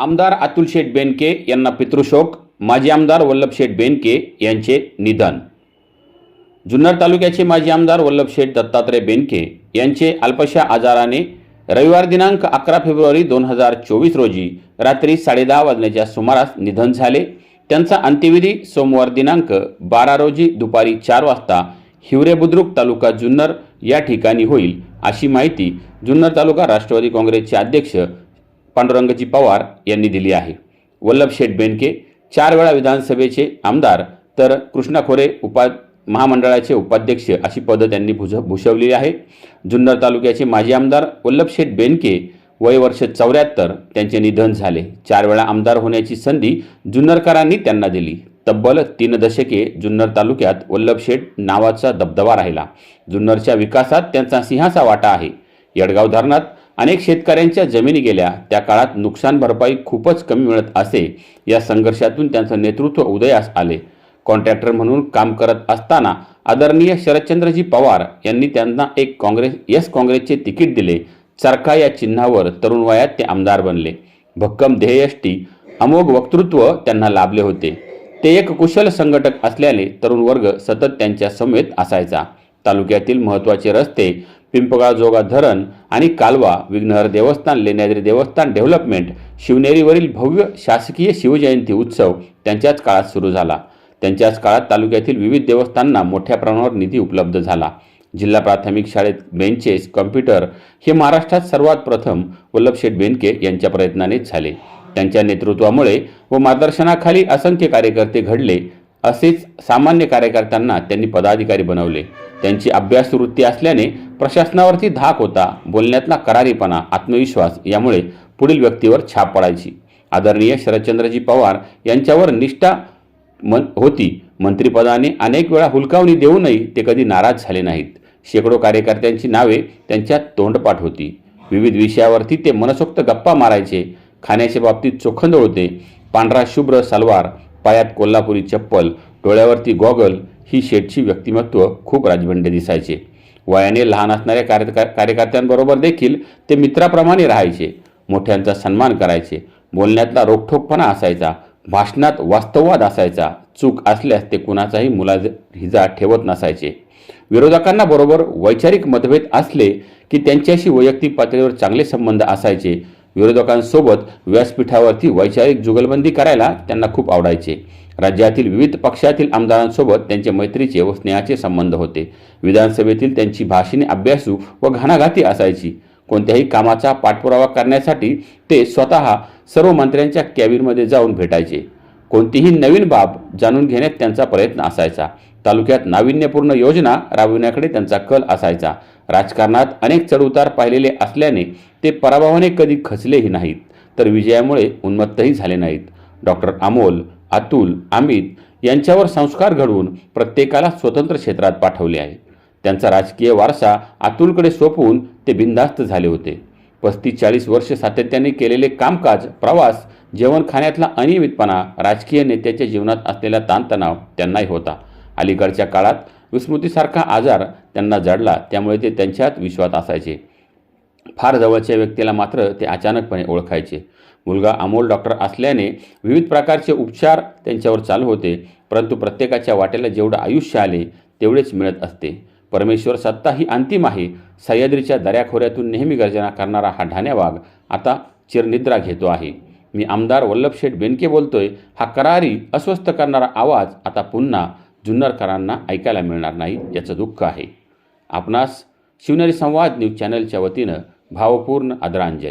आमदार अतुल शेठ बेनके यांना पितृशोक माजी आमदार वल्लभ शेठ बेनके यांचे निधन. जुन्नर तालुक्याचे माजी आमदार वल्लभ शेठ दत्तात्रय बेनके यांचे अल्पशा आजाराने रविवार दिनांक अकरा फेब्रुवारी दोन हजार चोवीस रोजी रात्री साडेदहा वाजण्याच्या सुमारास निधन झाले. त्यांचा अंत्यविधी सोमवार दिनांक बारा रोजी दुपारी चार वाजता हिवरे बुद्रुक तालुका जुन्नर या ठिकाणी होईल अशी माहिती जुन्नर तालुका राष्ट्रवादी काँग्रेसचे अध्यक्ष पांडुरंगजी पवार यांनी दिली आहे. वल्लभ शेठ बेनके चार वेळा विधानसभेचे आमदार तर कृष्णा खोरे उपा महामंडळाचे उपाध्यक्ष अशी पदं त्यांनी भुज भूषवलेली आहे. जुन्नर तालुक्याचे माजी आमदार वल्लभ शेठ बेनके वय वर्ष चौऱ्याहत्तर त्यांचे निधन झाले. चार वेळा आमदार होण्याची संधी जुन्नरकरांनी त्यांना दिली. तब्बल तीन दशके जुन्नर तालुक्यात वल्लभ शेठ नावाचा दबदबा राहिला. जुन्नरच्या विकासात त्यांचा सिंहाचा वाटा आहे. यडगाव धरणात अनेक शेतकऱ्यांच्या जमिनी गेल्या. त्या काळात नुकसान भरपाई खूपच कमी मिळत असे या संघर्षातून त्यांचं नेतृत्व उदयास आले. कॉन्ट्रॅक्टर म्हणून काम करत असताना आदरणीय शरदचंद्रजी पवार यांनी त्यांना एक काँग्रेस यस काँग्रेसचे तिकीट दिले. चरखा या चिन्हावर तरुण वयात ते आमदार बनले. भक्कम ध्येयष्टी अमोघ वक्तृत्व त्यांना लाभले होते. ते एक कुशल संघटक असल्याने तरुण वर्ग सतत त्यांच्या समेत असायचा. तालुक्यातील महत्त्वाचे रस्ते पिंपगाळजोगा धरण आणि कालवा विघ्नहर देवस्थान लेण्याद्री देवस्थान डेव्हलपमेंट शिवनेरीवरील भव्य शासकीय शिवजयंती उत्सव त्यांच्याच काळात सुरू झाला. त्यांच्याच काळात तालुक्यातील विविध देवस्थांना मोठ्या प्रमाणावर निधी उपलब्ध झाला. जिल्हा प्राथमिक शाळेत बेंचेस कॉम्प्युटर हे महाराष्ट्रात सर्वात प्रथम वल्लभ शेठ बेनके यांच्या प्रयत्नानेच झाले. त्यांच्या नेतृत्वामुळे व मार्गदर्शनाखाली असंख्य कार्यकर्ते घडले. असेच सामान्य कार्यकर्त्यांना त्यांनी पदाधिकारी बनवले. त्यांची अभ्यास वृत्ती असल्याने प्रशासनावरती धाक होता. बोलण्यातला करारीपणा आत्मविश्वास यामुळे पुढील व्यक्तीवर छाप पडायची. आदरणीय शरदचंद्रजी पवार यांच्यावर निष्ठा मन होती. मंत्रिपदाने अनेक वेळा हुलकावणी देऊनही ते कधी नाराज झाले नाहीत. शेकडो कार्यकर्त्यांची नावे त्यांच्यात तोंडपाठ होती. विविध विषयावरती ते मनसोक्त गप्पा मारायचे. खाण्याच्या बाबतीत चोखंद होते. पांढरा शुभ्र सलवार पायात कोल्हापुरी चप्पल डोळ्यावरती गॉगल ही शेठची व्यक्तिमत्व खूप राजबंडे दिसायचे. वयाने लहान असणाऱ्या कार्य कार्यकर्त्यांबरोबर देखील ते मित्राप्रमाणे राहायचे मोठ्यांचा सन्मान करायचे बोलण्यातला रोखठोकपणा असायचा भाषणात वास्तववाद असायचा चूक असल्यास ते कुणाचाही मुला हिजा ठेवत नसायचे. विरोधकांना बरोबर वैचारिक मतभेद असले की त्यांच्याशी वैयक्तिक पातळीवर चांगले संबंध असायचे विरोधकांसोबत व्यासपीठावरती वैचारिक जुगलबंदी करायला त्यांना खूप आवडायचे. राज्यातील विविध पक्षातील आमदारांसोबत त्यांचे मैत्रीचे व स्नेहाचे संबंध होते. विधानसभेतील त्यांची भाषणे अभ्यासू व घाणाघाती असायची. कोणत्याही कामाचा पाठपुरावा करण्यासाठी ते स्वतः सर्व मंत्र्यांच्या कॅबिनमध्ये जाऊन भेटायचे. कोणतीही नवीन बाब जाणून घेण्यात त्यांचा प्रयत्न असायचा. तालुक्यात नाविन्यपूर्ण योजना राबविण्याकडे त्यांचा कल असायचा. राजकारणात अनेक चढउतार पाहिलेले असल्याने ते पराभवाने कधी खचलेही नाहीत. तर विजयामुळे उन्मत्तही झाले नाहीत. डॉक्टर अमोल अतुल अमित यांच्यावर संस्कार घडवून प्रत्येकाला स्वतंत्र क्षेत्रात पाठवले आहे. त्यांचा राजकीय वारसा अतुलकडे सोपवून ते बिनधास्त झाले होते. पस्तीस चाळीस वर्ष सातत्याने केलेले कामकाज प्रवास जेवण खाण्यातला अनियमितपणा राजकीय नेत्याच्या जीवनात असलेला ताणतणाव त्यांनाही होता. अलीकडच्या काळात विस्मृतीसारखा आजार त्यांना जडला त्यामुळे ते त्यांच्यात विश्वात असायचे. फार जवळच्या व्यक्तीला मात्र ते अचानकपणे ओळखायचे. मुलगा अमोल डॉक्टर असल्याने विविध प्रकारचे उपचार त्यांच्यावर चालू होते परंतु प्रत्येकाच्या वाटेला जेवढं आयुष्य आले तेवढेच मिळत असते. परमेश्वर सत्ता ही अंतिम आहे. सह्याद्रीच्या दऱ्याखोऱ्यातून नेहमी गर्जना करणारा हा ढाण्या वाघ आता चिरनिद्रा घेतो आहे. मी आमदार वल्लभशेठ बेनके बोलतोय हा करारी अस्वस्थ करणारा आवाज आता पुन्हा जुन्नरकरांना ऐकायला मिळणार नाही याचं दुःख आहे. आपणास शिवनेरी संवाद न्यूज चॅनलच्या वतीनं भावपूर्ण आदरांजली.